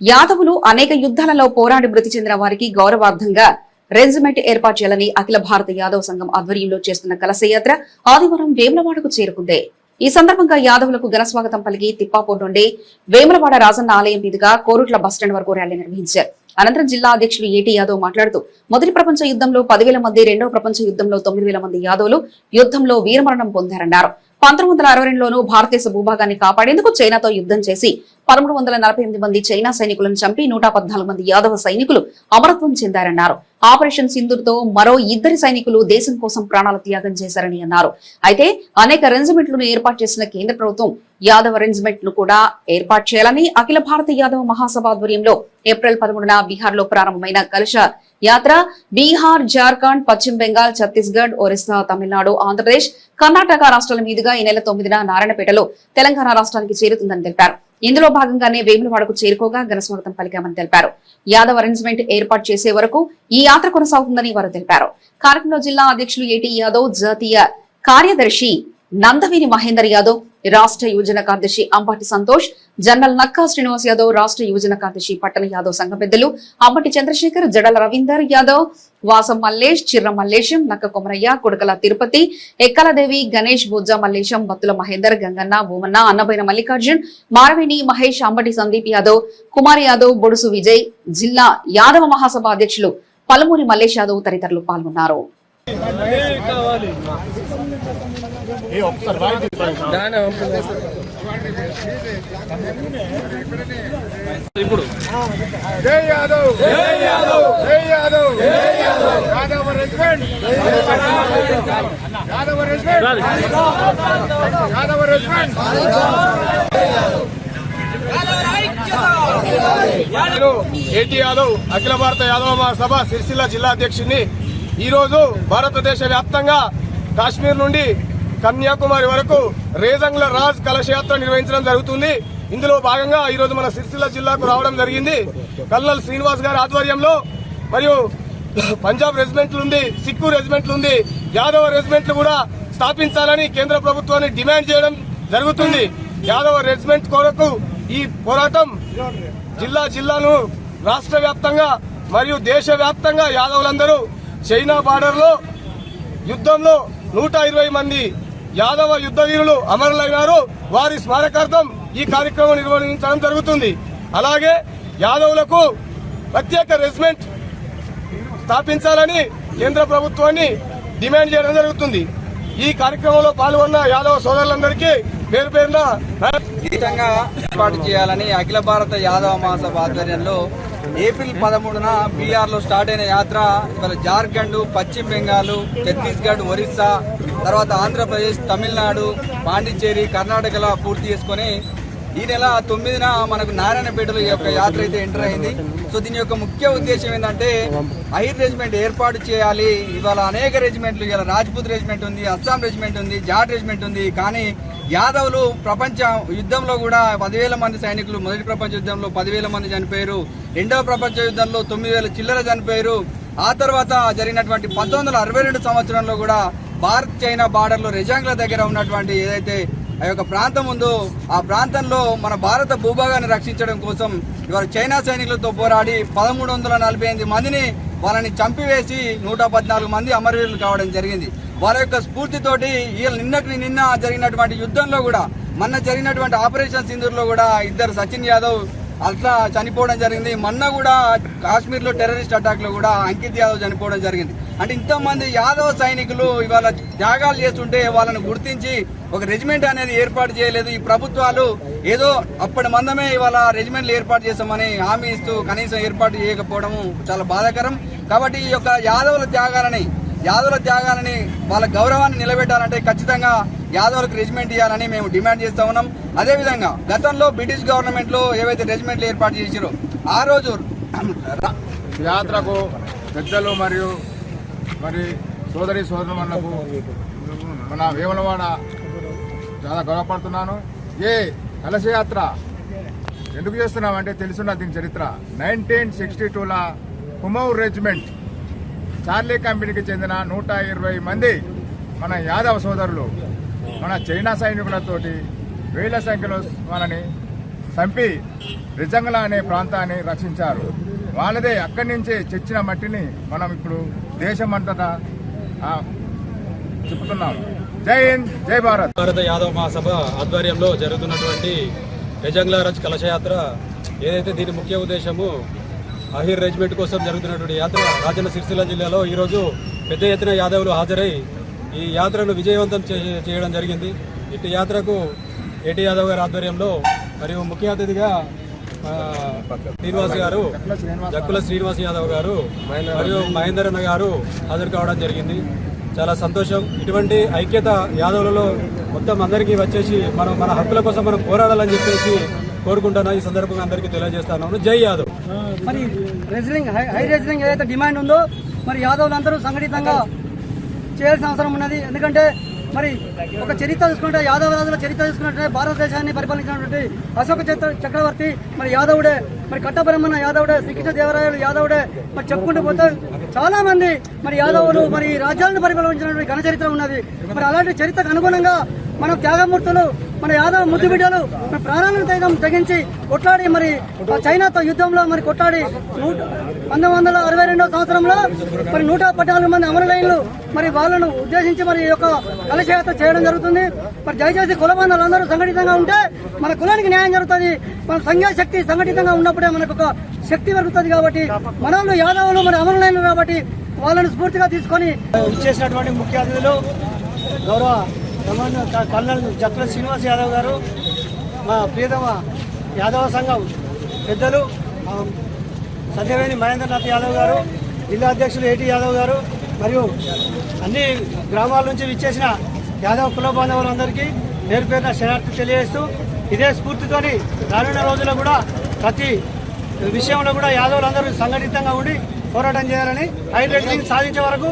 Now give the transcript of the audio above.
యాదవులు అనేక యుద్ధాలలో పోరాడి మృతి చెందిన వారికి గౌరవార్థంగా రెజిమెంట్ ఏర్పాటు చేయాలని అఖిల భారత యాదవ సంఘం ఆధ్వర్యంలో చేస్తున్న కలశయాత్ర ఆదివారం వేములవాడకు చేరుకుంది. ఈ సందర్భంగా యాదవులకు ఘనస్వాగతం పలికి తిప్పాపూర్ నుండి వేములవాడ రాజన్న ఆలయం మీదుగా కోరుట్ల బస్టాండ్ వరకు ర్యాలీ నిర్వహించారు. అనంతరం జిల్లా అధ్యక్షులు ఏటీ యాదవ్ మాట్లాడుతూ మొదటి ప్రపంచ యుద్ధంలో పదివేల మంది రెండవ ప్రపంచ యుద్ధంలో తొమ్మిది వేల మంది యాదవులు యుద్ధంలో వీరమరణం పొందారన్నారు. పంతొమ్మిది వందల అరవై రెండులోనూ భారతదేశ భూభాగాన్ని కాపాడేందుకు చైనాతో యుద్ధం చేసి పదమూడు వందల నలభై ఎనిమిది మంది చైనా సైనికులను చంపి నూట పద్నాలుగు మంది యాదవ సైనికులు అమరత్వం చెందారన్నారు. ఆపరేషన్ సింధుతో మరో ఇద్దరి సైనికులు దేశం కోసం ప్రాణాల త్యాగం చేశారని అన్నారు. అయితే అనేక రెంజిమెంట్లను ఏర్పాటు చేసిన కేంద్ర ప్రభుత్వం యాదవ రెజిమెంట్ కూడా ఏర్పాటు చేయాలని అఖిల భారత యాదవ మహాసభ ఆధ్వర్యంలో ఏప్రిల్ పదమూడున బీహార్లో ప్రారంభమైన కలుష యాత్ర బీహార్ జార్ఖండ్ పశ్చిమ బెంగాల్ ఛత్తీస్గఢ్ ఒరిస్సా తమిళనాడు ఆంధ్రప్రదేశ్ కర్ణాటక రాష్ట్రాల మీదుగా ఈ నెల తొమ్మిదిన నారాయణపేటలో తెలంగాణ రాష్ట్రానికి చేరుతుందని తెలిపారు. ఇందులో భాగంగానే వేములవాడకు చేరుకోగా ఘనస్వాగతం పలికామని తెలిపారు. యాదవ్ అరేంజ్మెంట్ ఏర్పాటు చేసే వరకు ఈ యాత్ర కొనసాగుతుందని వారు తెలిపారు. కార్యక్రమంలో జిల్లా అధ్యక్షులు ఏటీ యాదవ్ జాతీయ కార్యదర్శి నందవేని మహేందర్ యాదవ్ రాష్ట్ర యువజన కార్యదర్శి అంబటి సంతోష్ జనరల్ నక్కా శ్రీనివాస్ యాదవ్ రాష్ట్ర యువజన కార్యదర్శి పట్టణ యాదవ్ సంఘ పెద్దలు అంబటి చంద్రశేఖర్ జడల రవీందర్ యాదవ్ వాసం మల్లేష్ చిర్ర మల్లేశం నక్క కొమరయ్య కొడకల తిరుపతి ఎక్కలదేవి గణేష్ బుజ్జ మల్లేశం బత్తుల మహేందర్ గంగన్న భూమన్న అన్నబైన మల్లికార్జున్ మారవేణి మహేష్ అంబటి సందీప్ యాదవ్ కుమార్ యాదవ్ బొడుసు విజయ్ జిల్లా యాదవ మహాసభ అధ్యక్షులు పలుమూరి మల్లేష్ యాదవ్ తదితరులు పాల్గొన్నారు. ఇప్పుడు జై యాదవ్! జై యాదవ్! జై యాదవ్! జై Yadav! Yadav regiment Yadav regiment Yadav! Regiment నేను ఏటీ యాదవ్? అఖిల భారత యాదవ మహాసభ సిరిసిల్ల జిల్లా అధ్యక్షుడిని ఈరోజు భారతదేశ వ్యాప్తంగా కాశ్మీర్ నుండి కన్యాకుమారి వరకు రేజంగ్ల రాజ్ కలశయాత్ర నిర్వహించడం జరుగుతుంది. ఇందులో భాగంగా ఈరోజు మన సిరిసిల్ల జిల్లాకు రావడం జరిగింది. కల్లల్ శ్రీనివాస్ గారి ఆధ్వర్యంలో మరియు పంజాబ్ రెజిమెంట్లు ఉంది సిక్కు రెజిమెంట్లు ఉంది యాదవ రెజిమెంట్లు కూడా స్థాపించాలని కేంద్ర ప్రభుత్వాన్ని డిమాండ్ చేయడం జరుగుతుంది. యాదవ రెజిమెంట్ కొరకు ఈ పోరాటం జిల్లా జిల్లాను రాష్ట్ర వ్యాప్తంగా మరియు దేశ యాదవులందరూ చైనా బార్డర్లో యుద్ధంలో నూట ఇరవై మంది యాదవ యుద్ధ వీరులు అమరులైనారు. వారి స్మారకార్థం ఈ కార్యక్రమం నిర్వహించడం జరుగుతుంది. అలాగే యాదవులకు ప్రత్యేక రెజిమెంట్ స్థాపించాలని కేంద్ర ప్రభుత్వాన్ని డిమాండ్ చేయడం జరుగుతుంది. ఈ కార్యక్రమంలో పాల్గొన్న యాదవ సోదరులందరికీ పేరు పేరున ఏర్పాటు చేయాలని అఖిల భారత యాదవ మహాసభ ఆధ్వర్యంలో ఏప్రిల్ పదమూడున బీఆర్లో లో స్టార్ట్ అయిన యాత్ర ఇవాళ జార్ఖండ్ పశ్చిమ బెంగాల్ ఛత్తీస్గఢ్ ఒరిస్సా తర్వాత ఆంధ్రప్రదేశ్ తమిళనాడు పాండిచ్చేరి కర్ణాటకలో పూర్తి చేసుకొని ఈ నెల తొమ్మిదిన మనకు నారాయణపేటలో ఈ యొక్క యాత్ర అయితే ఎంటర్ అయింది. సో దీని యొక్క ముఖ్య ఉద్దేశం ఏంటంటే ఐర్ రెజిమెంట్ ఏర్పాటు చేయాలి. ఇవాళ అనేక రెజిమెంట్లు ఇవాళ రాజ్పూత్ రెజిమెంట్ ఉంది అస్సాం రెజిమెంట్ ఉంది జాట్ రెజిమెంట్ ఉంది. కానీ యాదవులు ప్రపంచ యుద్ధంలో కూడా పదివేల మంది సైనికులు మొదటి ప్రపంచ యుద్ధంలో పదివేల మంది చనిపోయారు. రెండవ ప్రపంచ యుద్ధంలో తొమ్మిది వేల చిల్లర చనిపోయారు. ఆ తర్వాత జరిగినటువంటి పంతొమ్మిది వందల అరవై రెండు సంవత్సరంలో కూడా భారత్ చైనా బార్డర్లో రెజాంగ్ల దగ్గర ఉన్నటువంటి ఏదైతే ఆ యొక్క ప్రాంతం ఉందో ఆ ప్రాంతంలో మన భారత భూభాగాన్ని రక్షించడం కోసం ఇవాళ చైనా సైనికులతో పోరాడి పదమూడు వందల నలభై ఎనిమిది మందిని వాళ్ళని చంపివేసి నూట పద్నాలుగు మంది అమరవీరులు కావడం జరిగింది. వారి యొక్క స్ఫూర్తితోటి వీళ్ళు నిన్నటి నిన్న జరిగినటువంటి యుద్ధంలో కూడా మొన్న జరిగినటువంటి ఆపరేషన్ సింధూర్లో కూడా ఇద్దరు సచిన్ యాదవ్ అట్లా చనిపోవడం జరిగింది. మొన్న కూడా కాశ్మీర్లో టెర్రరిస్ట్ అటాక్లో కూడా అంకిత్ యాదవ్ చనిపోవడం జరిగింది. అంటే ఇంతమంది యాదవ్ సైనికులు ఇవాళ త్యాగాలు చేస్తుంటే వాళ్ళని గుర్తించి ఒక రెజిమెంట్ అనేది ఏర్పాటు చేయలేదు. ఈ ప్రభుత్వాలు ఏదో అప్పటి మందమే ఇవాళ రెజిమెంట్లు ఏర్పాటు చేస్తామని హామీ ఇస్తూ కనీసం ఏర్పాటు చేయకపోవడం చాలా బాధాకరం. కాబట్టి ఈ యొక్క యాదవుల త్యాగాలని యాదవుల త్యాగాలని వాళ్ళ గౌరవాన్ని నిలబెట్టాలంటే ఖచ్చితంగా యాదవులకు రెజిమెంట్ ఇవ్వాలని మేము డిమాండ్ చేస్తా ఉన్నాం. అదేవిధంగా గతంలో బ్రిటిష్ గవర్నమెంట్లో ఏవైతే రెజిమెంట్లు ఏర్పాటు చేసారో ఆ రోజు యాత్రకు పెద్దలు మరియు మరి సోదరి సోదరులకు మన వేములవాడ చాలా గౌరవపడుతున్నాను. ఏ కలశయాత్ర ఎందుకు చేస్తున్నామంటే తెలుసున్న దీని చరిత్ర. నైన్టీన్ సిక్స్టీ టూలో కుమౌర్ రెజిమెంట్ చార్లీ కంపెనీకి చెందిన నూట ఇరవై మంది మన యాదవ సోదరులు మన చైనా సైనికులతోటి వేల సంఖ్యలో మనని చంపి రిజంగల అనే ప్రాంతాన్ని రక్షించారు. వాళ్ళదే అక్కడి నుంచే చెచ్చిన మట్టిని మనం ఇప్పుడు దేశమంతటా చెప్తున్నాం జై హింద్ జై భారత్. భారత యాదవ మహాసభ ఆధ్వర్యంలో జరుగుతున్నటువంటి రెజంగ్లారాజ్ కలశయాత్ర ఏదైతే దీని ముఖ్య ఉద్దేశము అహీర్ రెజిమెంట్ కోసం జరుగుతున్నటువంటి యాత్ర రాజన్న సిరిసిల్ల జిల్లాలో ఈరోజు పెద్ద ఎత్తున యాదవులు హాజరై ఈ యాత్రను విజయవంతం చే- చేయడం జరిగింది. ఇటు యాత్రకు ఏటీ యాదవ్ గారి ఆధ్వర్యంలో మరియు ముఖ్య అతిథిగా శ్రీనివాస్ గారు జక్కుల శ్రీనివాస్ యాదవ్ గారు మరియు మహేందర్ అన్న గారు హాజరు కావడం జరిగింది. చాలా సంతోషం. ఇటువంటి ఐక్యత యాదవులలో మొత్తం అందరికీ వచ్చేసి మనం మన హక్కుల కోసం మనం పోరాడాలని చెప్పేసి కోరుకుంటున్నా ఈ సందర్భంగా అందరికీ తెలియజేస్తాను. జై యాదవ్. మరి రెజ్లింగ్ హై హై రెజ్లింగ్ ఏదైతే డిమాండ్ ఉందో మరి యాదవ్లందరూ సంఘటితంగా చేయాల్సిన అవసరం ఉన్నది. ఎందుకంటే మరి ఒక చరిత్ర చూసుకుంటే యాదవ రాజుల చరిత్ర చూసుకున్నట్టే భారతదేశాన్ని పరిపాలించినటువంటి అశోక చక్రవర్తి మరి యాదవుడే మరి కట్టబ్రహ్మణ యాదవుడే శ్రీకృష్ణ దేవరాయలు యాదవుడే మరి చెప్పుకుంటూ పోతే చాలా మంది మరి యాదవులు మరి రాజ్యాలను పరిపాలించినటువంటి ఘన చరిత్ర ఉన్నది. మరి అలాంటి చరిత్రకు అనుగుణంగా మనం త్యాగమూర్తులు మన యాదవ ముద్దు బిడ్డలు మన ప్రాణాలను తెగం తెగించి కొట్లాడి మరి చైనాతో యుద్ధంలో మరి కొట్లాడి నూట పంతొమ్మిది వందల అరవై రెండవ సంవత్సరంలో మరి నూట పద్నాలుగు మంది అమరులైన్లు మరి వాళ్ళను ఉద్దేశించి మరి యొక్క కలశయాత్ర చేయడం జరుగుతుంది. మరి దయచేసి కుల బంధాలందరూ సంఘటితంగా ఉంటే మన కులానికి న్యాయం జరుగుతుంది. మన సంఘ శక్తి సంఘటితంగా ఉన్నప్పుడే మనకు ఒక శక్తి పెరుగుతుంది కాబట్టి మనలో యాదవులు మరి అమరలైన్లు కాబట్టి వాళ్ళని స్ఫూర్తిగా తీసుకొని ఇచ్చేసినటువంటి ముఖ్య అతిథులు గౌరవ కల్నల్ జక్కుల శ్రీనివాస్ యాదవ్ గారు మా ప్రియతమ యాదవ సంఘం పెద్దలు సత్యవేణి మహేంద్రనాథ్ యాదవ్ గారు జిల్లా అధ్యక్షులు ఏటీ యాదవ్ గారు మరియు అన్ని గ్రామాల నుంచి విచ్చేసిన యాదవ్ కుల బాంధవులందరికీ పేరు పేరున శరణార్థి తెలియజేస్తూ ఇదే స్ఫూర్తితోని రానున్న రోజుల్లో కూడా ప్రతి విషయంలో కూడా యాదవులందరూ సంఘటితంగా ఉండి పోరాటం చేయాలని హైడ్రేటింగ్ సాధించే వరకు